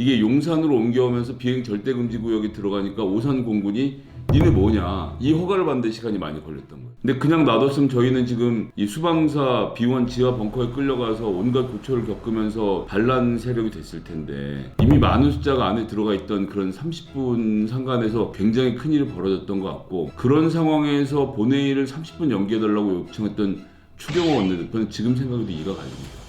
이게 용산으로 옮겨오면서 비행 절대 금지 구역에 들어가니까 오산 공군이 니네 뭐냐 이 허가를 받는 시간이 많이 걸렸던 거예요. 근데 그냥 놔뒀으면 저희는 지금 이 수방사 비원 지하 벙커에 끌려가서 온갖 고초를 겪으면서 반란 세력이 됐을 텐데 이미 많은 숫자가 안에 들어가 있던 그런 30분 상간에서 굉장히 큰 일이 벌어졌던 것 같고 그런 상황에서 본회의를 30분 연기해달라고 요청했던 추경호 원내대표는 지금 생각해도 이해가 가십니다.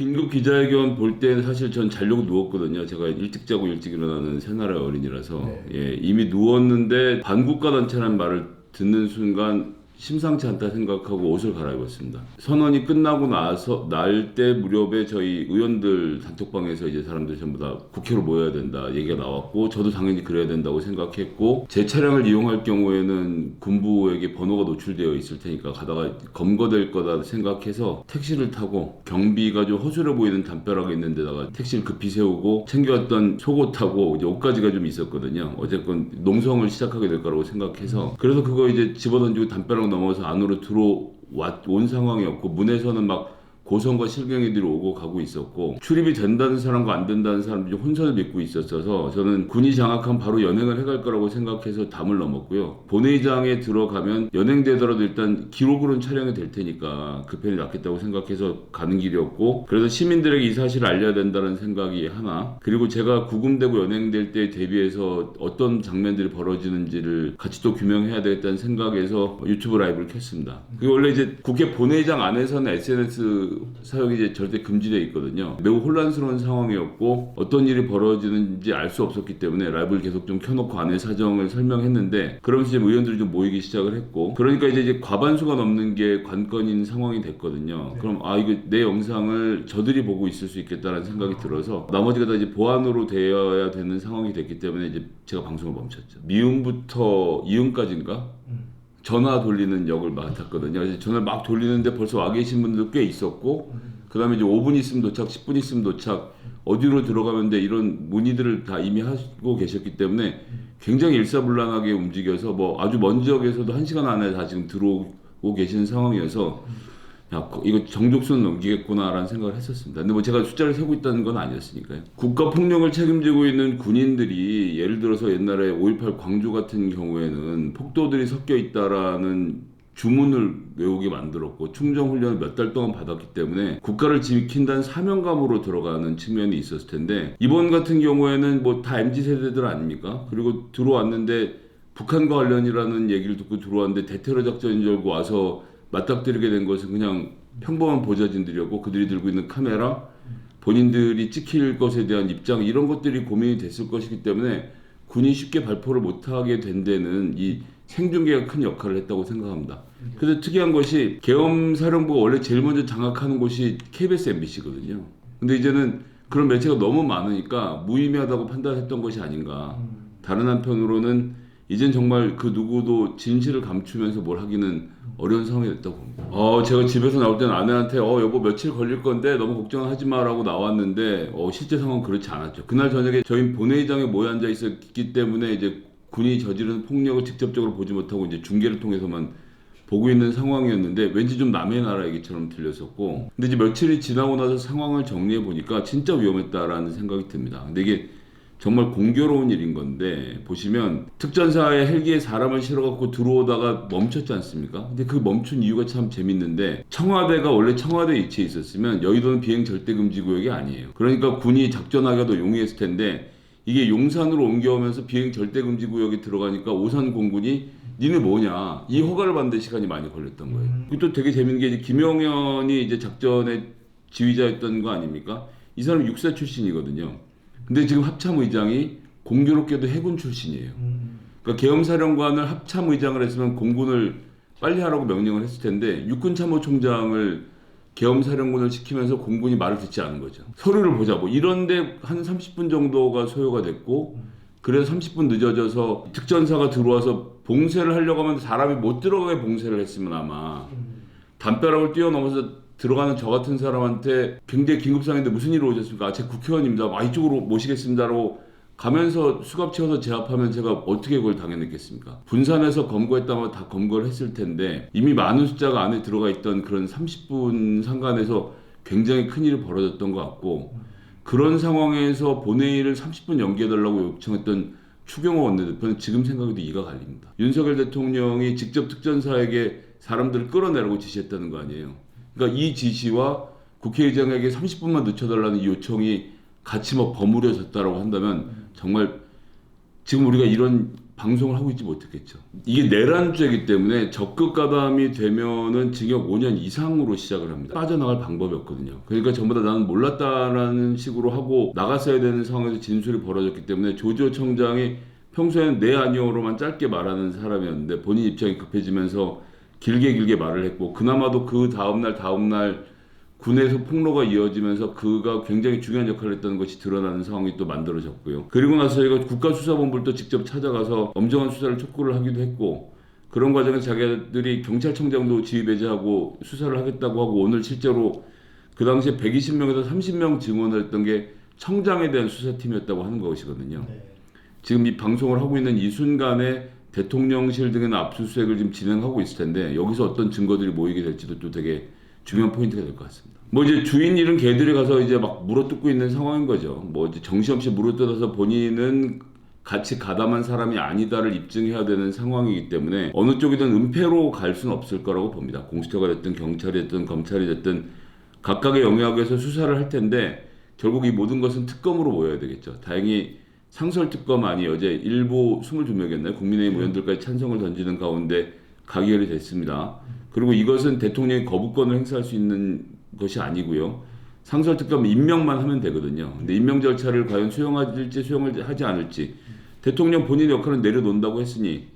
긴급 기자회견 볼때 사실 전 자려고 누웠거든요. 제가 일찍 자고 일찍 일어나는 새나라의 어린이라서 네. 예, 이미 누웠는데 반국가 단체라는 말을 듣는 순간 심상치 않다 생각하고 옷을 갈아입었습니다. 선언이 끝나고 나서 날 때 무렵에 저희 의원들 단톡방에서 이제 사람들 전부 다 국회로 모여야 된다 얘기가 나왔고 저도 당연히 그래야 된다고 생각했고 제 차량을 이용할 경우에는 군부에게 번호가 노출되어 있을 테니까 가다가 검거될 거다 생각해서 택시를 타고 경비가 좀 허술해 보이는 담벼락에 있는 데다가 택시를 급히 세우고 챙겨왔던 속옷하고 옷가지가 좀 있었거든요. 어쨌건 농성을 시작하게 될 거라고 생각해서 그래서 그거 이제 집어던지고 담벼락 넘어서 안으로 들어온 상황이었고 문에서는 막 고성과 실경이들이 오고 가고 있었고 출입이 된다는 사람과 안 된다는 사람들이 혼선을 빚고 있었어서 저는 군이 장악하면 바로 연행을 해갈 거라고 생각해서 담을 넘었고요. 본회의장에 들어가면 연행되더라도 일단 기록으로는 촬영이 될 테니까 그 편이 낫겠다고 생각해서 가는 길이었고 그래서 시민들에게 이 사실을 알려야 된다는 생각이 하나 그리고 제가 구금되고 연행될 때 대비해서 어떤 장면들이 벌어지는지를 같이 또 규명해야 되겠다는 생각에서 유튜브 라이브를 켰습니다. 그게 원래 이제 국회 본회의장 안에서는 SNS 사용이 이제 절대 금지되어 있거든요. 매우 혼란스러운 상황이었고 어떤 일이 벌어지는지 알 수 없었기 때문에 라이브를 계속 좀 켜놓고 안에 사정을 설명했는데 그러면서 이제 의원들이 좀 모이기 시작을 했고 그러니까 이제, 이제 과반수가 넘는 게 관건인 상황이 됐거든요. 그럼 아 이거 내 영상을 저들이 보고 있을 수 있겠다라는 생각이 들어서 나머지가 다 이제 보안으로 되어야 되는 상황이 됐기 때문에 이제 제가 방송을 멈췄죠. 미음부터 이음까지인가? 전화 돌리는 역을 맡았거든요. 전화를 막 돌리는데 벌써 와 계신 분들 꽤 있었고, 그 다음에 이제 5분 있으면 도착, 10분 있으면 도착, 어디로 들어가면 돼 이런 문의들을 다 이미 하고 계셨기 때문에 굉장히 일사불란하게 움직여서 뭐 아주 먼 지역에서도 한 시간 안에 다 지금 들어오고 계시는 상황이어서 야, 거- 이거 정족수는 넘기겠구나라는 생각을 했었습니다. 근데 뭐 제가 숫자를 세고 있다는 건 아니었으니까요. 국가 폭력을 책임지고 있는 군인들이 예를 들어서 옛날에 5.18 광주 같은 경우에는 폭도들이 섞여 있다라는 주문을 외우게 만들었고 충정 훈련을 몇 달 동안 받았기 때문에 국가를 지킨다는 사명감으로 들어가는 측면이 있었을 텐데 이번 같은 경우에는 뭐 다 mz 세대들 아닙니까? 그리고 들어왔는데 북한과 관련이라는 얘기를 듣고 들어왔는데 대테러 작전인 줄 알고 와서 맞닥뜨리게 된 것은 그냥 평범한 보좌진들이었고 그들이 들고 있는 카메라 본인들이 찍힐 것에 대한 입장 이런 것들이 고민이 됐을 것이기 때문에 군이 쉽게 발표를 못하게 된 데는 이 생중계가 큰 역할을 했다고 생각합니다. 그래서 특이한 것이 계엄사령부가 원래 제일 먼저 장악하는 곳이 KBS, MBC거든요. 근데 이제는 그런 매체가 너무 많으니까 무의미하다고 판단했던 것이 아닌가. 다른 한편으로는 이젠 정말 그 누구도 진실을 감추면서 뭘 하기는 어려운 상황이 됐다고 봅니다. 어, 제가 집에서 나올 때는 아내한테 어, 여보 며칠 걸릴 건데 너무 걱정하지 마라고 나왔는데 어, 실제 상황은 그렇지 않았죠. 그날 저녁에 저희 본회의장에 모여 앉아 있었기 때문에 이제 군이 저지른 폭력을 직접적으로 보지 못하고 이제 중계를 통해서만 보고 있는 상황이었는데 왠지 좀 남의 나라 얘기처럼 들렸었고 근데 이제 며칠이 지나고 나서 상황을 정리해 보니까 진짜 위험했다라는 생각이 듭니다. 근데 이게 정말 공교로운 일인 건데 보시면 특전사의 헬기에 사람을 실어갖고 들어오다가 멈췄지 않습니까? 근데 그 멈춘 이유가 참 재밌는데 청와대가 원래 청와대 위치에 있었으면 여의도는 비행 절대 금지 구역이 아니에요. 그러니까 군이 작전하기도 용이했을 텐데 이게 용산으로 옮겨오면서 비행 절대 금지 구역에 들어가니까 오산 공군이 니네 뭐냐 이 허가를 받는 시간이 많이 걸렸던 거예요. 또 되게 재밌는 게 이제 김영현이 이제 작전의 지휘자였던 거 아닙니까? 이 사람 육사 출신이거든요. 근데 지금 합참 의장이 공교롭게도 해군 출신이에요. 그러니까 계엄사령관을 합참 의장을 했으면 공군을 빨리 하라고 명령을 했을 텐데 육군 참모총장을 계엄사령관을 시키면서 공군이 말을 듣지 않은 거죠. 서류를 보자 뭐 이런데 한 30분 정도가 소요가 됐고 그래서 30분 늦어져서 특전사가 들어와서 봉쇄를 하려고 하면 사람이 못 들어가게 봉쇄를 했으면 아마 담벼락을 뛰어넘어서 들어가는 저 같은 사람한테 굉장히 긴급 상황인데 무슨 일로 오셨습니까? 아, 제 국회의원입니다. 아, 이쪽으로 모시겠습니다라고 가면서 수갑 채워서 제압하면 제가 어떻게 그걸 당해냈겠습니까? 분산해서 검거했다면 다 검거를 했을 텐데 이미 많은 숫자가 안에 들어가 있던 그런 30분 상간에서 굉장히 큰 일이 벌어졌던 것 같고 그런 상황에서 본회의를 30분 연기해달라고 요청했던 추경호 원내대표는 지금 생각해도 이가 갈립니다. 윤석열 대통령이 직접 특전사에게 사람들을 끌어내라고 지시했다는 거 아니에요. 그러니까 이 지시와 국회의장에게 30분만 늦춰달라는 이 요청이 같이 막 버무려졌다라고 한다면 정말 지금 우리가 이런 방송을 하고 있지 못했겠죠. 이게 내란죄이기 때문에 적극 가담이 되면은 징역 5년 이상으로 시작을 합니다. 빠져나갈 방법이 없거든요. 그러니까 전부 다 나는 몰랐다라는 식으로 하고 나갔어야 되는 상황에서 진술이 벌어졌기 때문에 조지호 청장이 평소에는 네 아니오로만 짧게 말하는 사람이었는데 본인 입장이 급해지면서 길게 길게 말을 했고 그나마도 그 다음날 다음날 군에서 폭로가 이어지면서 그가 굉장히 중요한 역할을 했다는 것이 드러나는 상황이 또 만들어졌고요. 그리고 나서 저희가 국가수사본부를 또 직접 찾아가서 엄정한 수사를 촉구를 하기도 했고 그런 과정에서 자기들이 경찰청장도 지휘배제하고 수사를 하겠다고 하고 오늘 실제로 그 당시에 120명에서 30명 증언을 했던 게 청장에 대한 수사팀이었다고 하는 것이거든요. 네. 지금 이 방송을 하고 있는 이 순간에 대통령실 등에는 압수수색을 지금 진행하고 있을 텐데 여기서 어떤 증거들이 모이게 될지도 또 되게 중요한 포인트가 될 것 같습니다. 뭐 이제 주인 잃은 개들이 가서 이제 막 물어뜯고 있는 상황인 거죠. 뭐 이제 정신없이 물어뜯어서 본인은 같이 가담한 사람이 아니다를 입증해야 되는 상황이기 때문에 어느 쪽이든 은폐로 갈 수는 없을 거라고 봅니다. 공수처가 됐든 경찰이 됐든 검찰이 됐든 각각의 영역에서 수사를 할 텐데 결국 이 모든 것은 특검으로 모여야 되겠죠. 다행히 상설 특검안이 어제 일부 22명이었나요? 국민의힘 의원들까지 찬성을 던지는 가운데 가결이 됐습니다. 그리고 이것은 대통령이 거부권을 행사할 수 있는 것이 아니고요. 상설 특검 임명만 하면 되거든요. 근데 임명 절차를 과연 수용할지 수용을 하지 않을지 대통령 본인의 역할은 내려놓는다고 했으니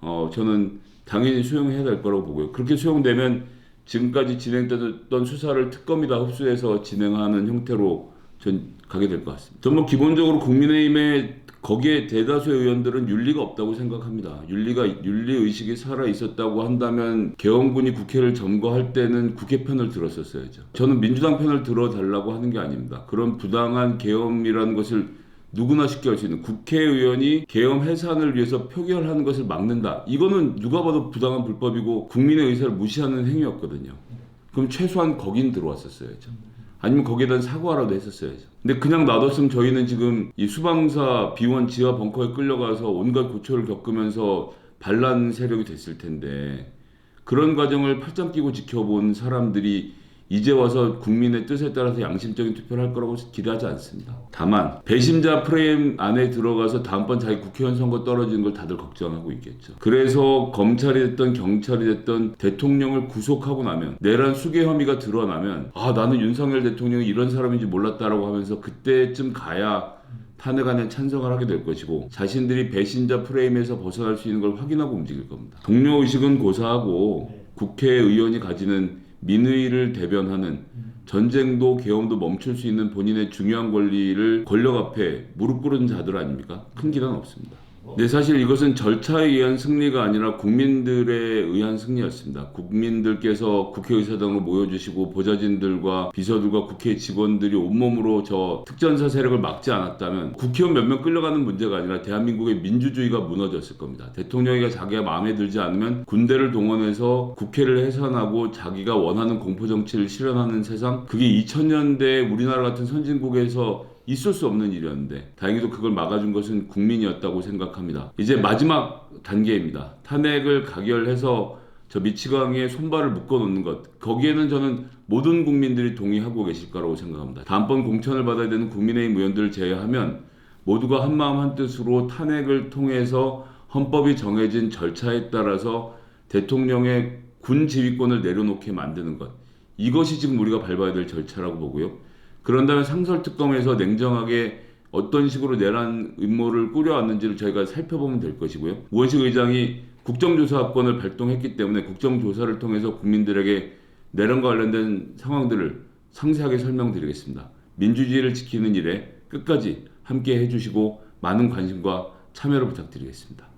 어 저는 당연히 수용해야 될 거라고 보고요. 그렇게 수용되면 지금까지 진행되던 수사를 특검이 다 흡수해서 진행하는 형태로 전 가게 될 것 같습니다. 저는 뭐 기본적으로 국민의힘의 거기에 대다수의 의원들은 윤리가 없다고 생각합니다. 윤리가 윤리 의식이 살아 있었다고 한다면 개헌군이 국회를 점거할 때는 국회 편을 들었었어야죠. 저는 민주당 편을 들어달라고 하는 게 아닙니다. 그런 부당한 계엄이라는 것을 누구나 쉽게 할 수 있는 국회의원이 계엄 해산을 위해서 표결하는 것을 막는다. 이거는 누가 봐도 부당한 불법이고 국민의 의사를 무시하는 행위였거든요. 그럼 최소한 거긴 들어왔었어야죠. 아니면 거기에 대한 사과라도 했었어야죠. 근데 그냥 놔뒀으면 저희는 지금 이 수방사 비원 지하 벙커에 끌려가서 온갖 고초를 겪으면서 반란 세력이 됐을 텐데 그런 과정을 팔짱 끼고 지켜본 사람들이 이제 와서 국민의 뜻에 따라서 양심적인 투표를 할 거라고 기대하지 않습니다. 다만 배심자 프레임 안에 들어가서 다음번 자기 국회의원 선거 떨어지는 걸 다들 걱정하고 있겠죠. 그래서 검찰이 됐든 경찰이 됐든 대통령을 구속하고 나면 내란 수괴 혐의가 드러나면 아 나는 윤석열 대통령이 이런 사람인지 몰랐다라고 하면서 그때쯤 가야 탄핵안에 찬성을 하게 될 것이고 자신들이 배신자 프레임에서 벗어날 수 있는 걸 확인하고 움직일 겁니다. 동료 의식은 고사하고 네. 국회의원이 가지는 민의를 대변하는 전쟁도 계엄도 멈출 수 있는 본인의 중요한 권리를 권력 앞에 무릎 꿇은 자들 아닙니까? 큰 기단 없습니다. 네, 사실 이것은 절차에 의한 승리가 아니라 국민들에 의한 승리였습니다. 국민들께서 국회의사당으로 모여주시고 보좌진들과 비서들과 국회 직원들이 온몸으로 저 특전사 세력을 막지 않았다면 국회의원 몇 명 끌려가는 문제가 아니라 대한민국의 민주주의가 무너졌을 겁니다. 대통령이가 자기가 마음에 들지 않으면 군대를 동원해서 국회를 해산하고 자기가 원하는 공포정치를 실현하는 세상 그게 2000년대 우리나라 같은 선진국에서 있을 수 없는 일이었는데 다행히도 그걸 막아준 것은 국민이었다고 생각합니다. 이제 마지막 단계입니다. 탄핵을 가결해서 저 미치광이의 손발을 묶어놓는 것 거기에는 저는 모든 국민들이 동의하고 계실 거라고 생각합니다. 다음번 공천을 받아야 되는 국민의힘 의원들을 제외하면 모두가 한마음 한뜻으로 탄핵을 통해서 헌법이 정해진 절차에 따라서 대통령의 군 지휘권을 내려놓게 만드는 것 이것이 지금 우리가 밟아야 될 절차라고 보고요. 그런다면 상설특검에서 냉정하게 어떤 식으로 내란 음모를 꾸려왔는지를 저희가 살펴보면 될 것이고요. 우원식 의장이 국정조사권을 발동했기 때문에 국정조사를 통해서 국민들에게 내란과 관련된 상황들을 상세하게 설명드리겠습니다. 민주주의를 지키는 일에 끝까지 함께 해주시고 많은 관심과 참여를 부탁드리겠습니다.